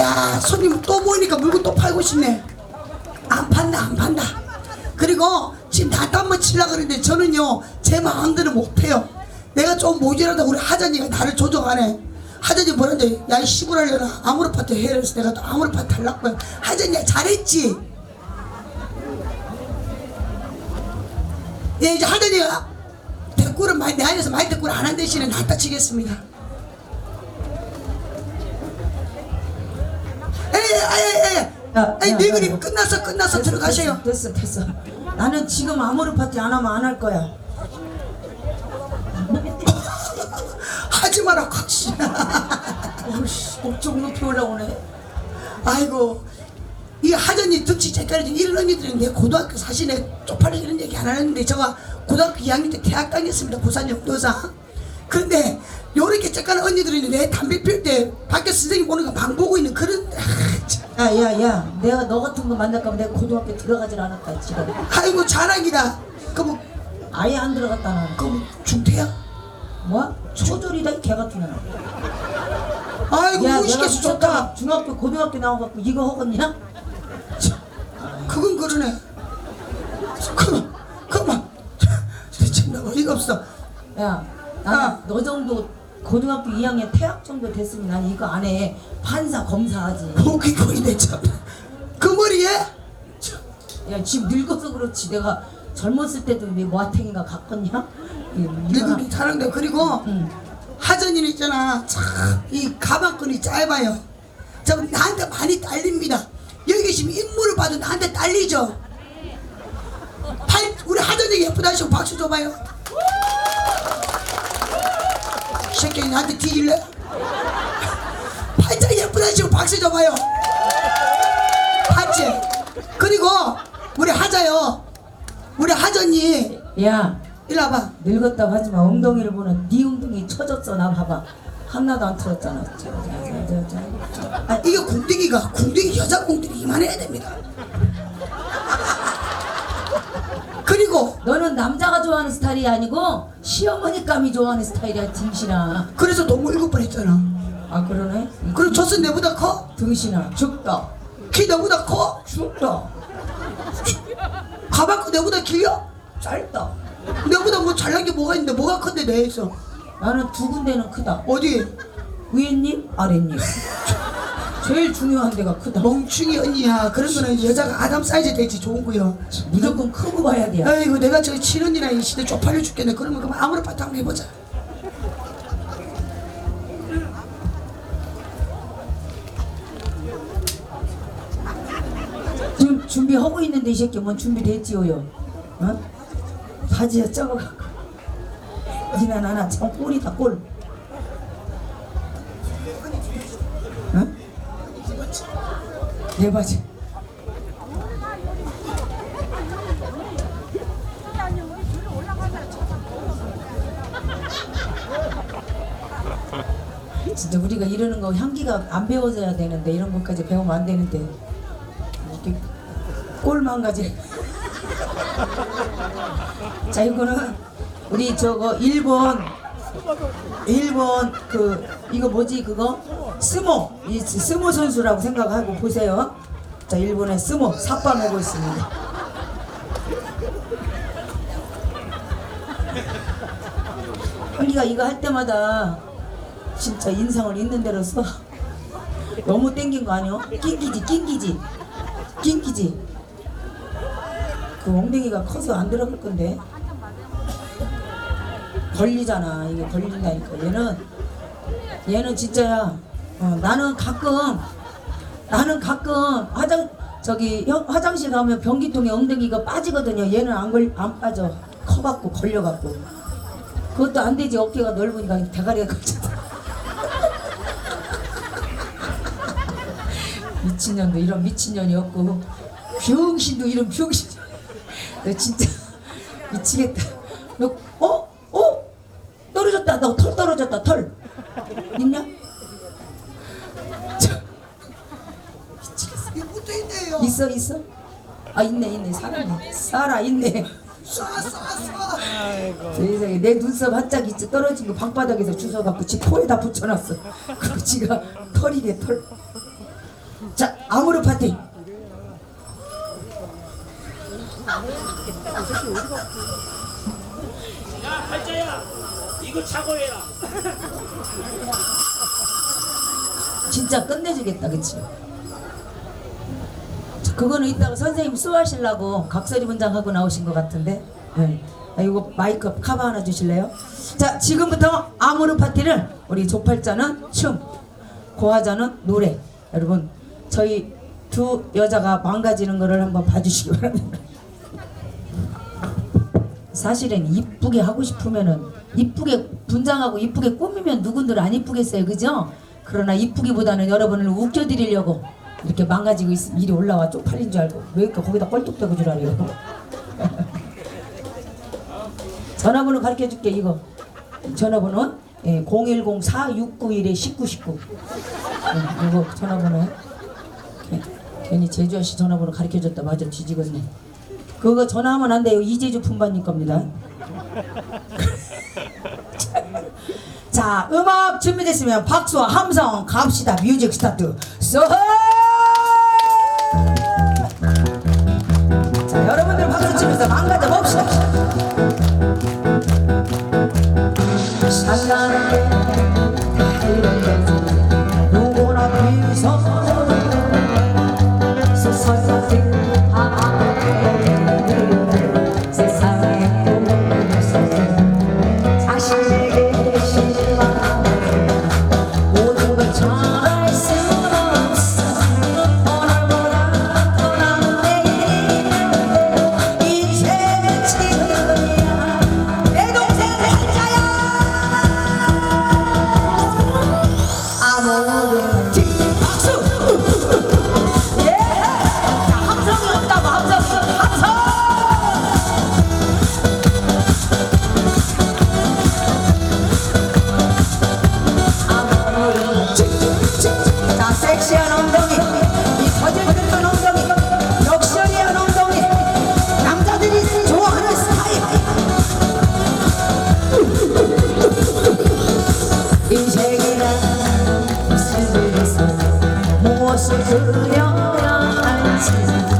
야 손님 또 모이니까 물건 또 팔고 싶네. 안 판다 안 판다. 그리고 지금 나도 한번 치려고 그러는데 저는요 제 마음대로 못해요. 내가 좀 모자라다 우리 하전이가 나를 조정하네. 하전이 뭐라는데 야이 시골하려나 아무로 파트 해야 해서 내가 또 아무로 파트 하려고 요 하전이야 잘했지. 예 이제 하전이가 대꾸를 많이 내 안에서 많이 대꾸를 안한 대신에 낫다 치겠습니다 에에에에 야, 에이 야, 네 야, 그림 야. 끝났어 끝났어 들어가세요 됐어 됐어 나는 지금 아무리 파티 안 하면 안 할 거야 하지 마라 콱씨 어우씨 목좀 높이 올라오네 아이고 이 하전이 덕치 색깔이 이런 언니들이 내 고등학교 사진에 쪽팔려 이런 얘기 안 하는데 제가 고등학교 2학년 때 대학 다녔습니다 부산 영도사 그런데 요렇게 짝깔한 언니들이 내 담배 필 때 밖에 선생님 보는 거 방 보고 있는 그런 아, 참. 야야야 내가 너 같은 거 만날까봐 내가 고등학교 들어가질 않았다 지금 아이고 자랑이다 그뭐 아예 안 들어갔다 나는 그뭐 중퇴야? 뭐? 초졸이다 이 개 같은 년 아이고 야 내가 무식해서 좋다 미쳤다 중학교 고등학교 나와갖고 이거 허겄냐? 그건 그러네 그만 그만 참나 어이가 없어 야 나는 아. 너 정도 고등학교 2학년 퇴학 정도 됐으면 난 이거 안에 판사 검사하지. 목이 거리네 참 그 머리에? 야 지금 늙어서 그렇지. 내가 젊었을 때도 왜 모아탱이가 갔겠냐? 늙은이 사랑돼 그리고 응. 하전이는 있잖아. 참이 가방끈이 짧아요. 저 나한테 많이 딸립니다. 여기 계시면 인물을 봐도 나한테 딸리죠. 팔 우리 하전이 예쁘다 하시고 박수 줘봐요 이 새끼 나한테 뒤질래? 팔자 예쁘다 하시고 박수 줘봐요. 봤지? 그리고 우리 하자요. 우리 하전이. 야 일로 와봐. 늙었다고 하지 마. 엉덩이를 보는 네 엉덩이 쳐졌어. 나 봐봐. 하나도 안 틀었잖아. 아, 이게 궁둥이가. 궁둥이 여자 궁둥이 이만해야 됩니다. 너는 남자가 좋아하는 스타일이 아니고 시어머니감이 좋아하는 스타일이야 등신아. 그래서 동무 일곱 번 했잖아. 아 그러네? 그리고 젖은 내보다 커? 등신아 죽다. 키 내보다 커? 죽다. 가방도 내보다 길려? 짧다. 내보다 뭐 잘난 게 뭐가 있는데 뭐가 큰데 내에서? 나는 두 군데는 크다. 어디? 위에님? 아랫님 제일 중요한 데가 크다. 멍충이 언니야. 그런 거는 여자가 아담 사이즈 되지 좋은 거요. 무조건 크고 봐야 돼 아이고 내가 저 친언니나 이 시대 쪽팔려 죽겠네. 그러면 그만 아무나 파트 한번 해보자. 지금 준비하고 있는데 이 새끼 뭔 준비됐지요? 어? 바지에 적어갖고. 니나 나나 참 꼴이다 꼴 내 바지. 진짜 우리가 이러는 거 향기가 안 배워져야 되는데 이런 것까지 배우면 안 되는데. 이렇게 꼴만 가지. 자 이거는 우리 저거 일본 일본 그 이거 뭐지 그거 스모 이 스모 선수라고 생각하고 보세요. 자 일본의 스모 삿바매고 있습니다. 한기가 이거 할 때마다 진짜 인상을 있는 대로 써. 너무 땡긴 거 아니야? 낑기지 낑기지 낑기지 그 엉덩이가 커서 안 들어갈 건데 걸리잖아 이게 걸린다니까 얘는 얘는 진짜야 어, 나는 가끔 나는 가끔 화장 저기 형, 화장실 가면 변기통에 엉덩이가 빠지거든요. 얘는 안, 걸, 안 빠져. 커갖고 걸려갖고. 그것도 안 되지. 어깨가 넓으니까 대가리가 걸잖아 미친년도 이런 미친년이 없고. 병신도 이런 병신. 너 진짜 미치겠다. 너 어? 어? 떨어졌다. 너 털 떨어졌다. 털. 있냐? 것도 있네요. 있어 있어? 아 있네 있네. 살아있네 살아있네. 쏴쏴 쏴. 세상에 내 눈썹 한 짝 있지. 떨어진 거 방바닥에서 주워갖고 지 코에다 붙여놨어. 그리고 지가 털이네 털자 아무르 파티. 야 팔자야. 이거 차고 해라. 진짜 끝내주겠다 그치? 자, 그거는 이따가 선생님 수하시려고 각설이 분장하고 나오신 것 같은데 네. 아, 이거 마이크 커버 하나 주실래요? 자 지금부터 아모르 파티를 우리 조팔자는 춤 고화자는 노래 여러분 저희 두 여자가 망가지는 거를 한번 봐주시기 바랍니다 사실은 이쁘게 하고 싶으면은 이쁘게 분장하고 이쁘게 꾸미면 누군들 안 이쁘겠어요 그죠? 그러나 이쁘기보다는 여러분을 웃겨드리려고 이렇게 망가지고 있으면 이리 올라와 쪽팔린 줄 알고 왜 이렇게 거기다 껄뚝대고 줄 알아요? 전화번호 가르쳐 줄게 이거. 전화번호? 예, 010-4691-1919 예, 이거 전화번호. 예, 괜히 제주 아씨 전화번호 가르쳐 줬다. 맞아 뒤지겠네. 그거 전화하면 안 돼요. 이재주 품바님 겁니다. 자 음악 준비됐으면 박수와 함성 갑시다. 뮤직 스타트 박 인생이란 삶에서 무엇을 그려야 할지.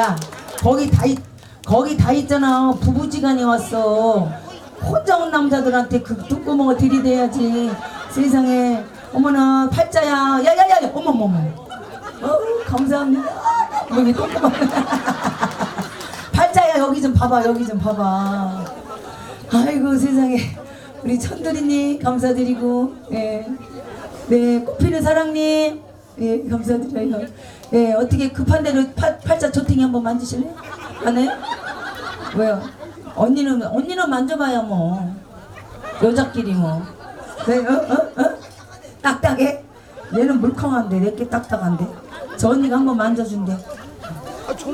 야야야 거기 다 있, 거기 다 있잖아. 부부지간이 왔어. 혼자 온 남자들한테 그 뚜구멍을 들이대야지. 세상에. 어머나 팔자야. 야야야 어머머머. 어 감사합니다. 여기 똥구멍 팔자야 여기 좀 봐봐 여기 좀 봐봐. 아이고 세상에. 우리 천돌이님 감사드리고. 예. 네 꽃피는 사랑님. 예 감사드려요 예 어떻게 급한 대로 팔, 팔자 조팅이 한번 만지실래? 안 해요? 왜요? 언니는 언니는 만져봐야 뭐 여자끼리 뭐 네, 어? 어? 어? 딱딱해? 얘는 물컹한데 내게 딱딱한데 저 언니가 한번 만져준대